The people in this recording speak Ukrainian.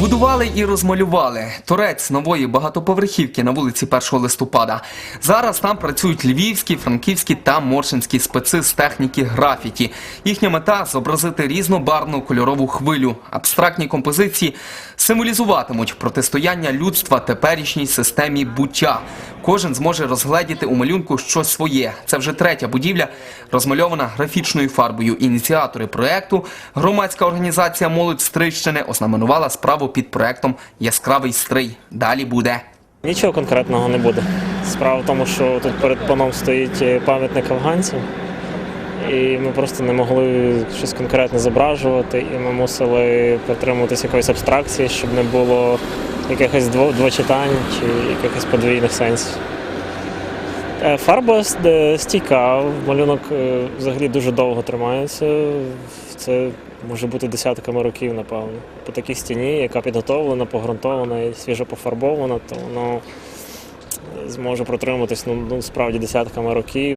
Збудували і розмалювали торець нової багатоповерхівки на вулиці 1 листопада. Зараз там працюють львівські, франківські та моршинські специ з техніки графіті. Їхня мета зобразити різнобарну кольорову хвилю. Абстрактні композиції символізуватимуть протистояння людства теперішній системі буття. Кожен зможе розгледіти у малюнку щось своє. Це вже третя будівля, розмальована графічною фарбою. Ініціатори проекту, громадська організація Молодь Стрийщини, ознаменувала справу під проектом Яскравий стрий. Далі буде. Нічого конкретного не буде. Справа в тому, що тут перед паном стоїть е, пам'ятник афганців, і ми просто не могли щось конкретне зображувати, і ми мусили притримуватися якоїсь абстракції, щоб не було якихось дво- двочитань чи якихось подвійних сенсів. Е, Фарба е, стійка, малюнок е, взагалі дуже довго тримається. Це може бути десятками років, напевно. По такій стіні, яка підготовлена, погрунтована і свіжо пофарбована, то воно зможе протриматись ну, ну, справді десятками років.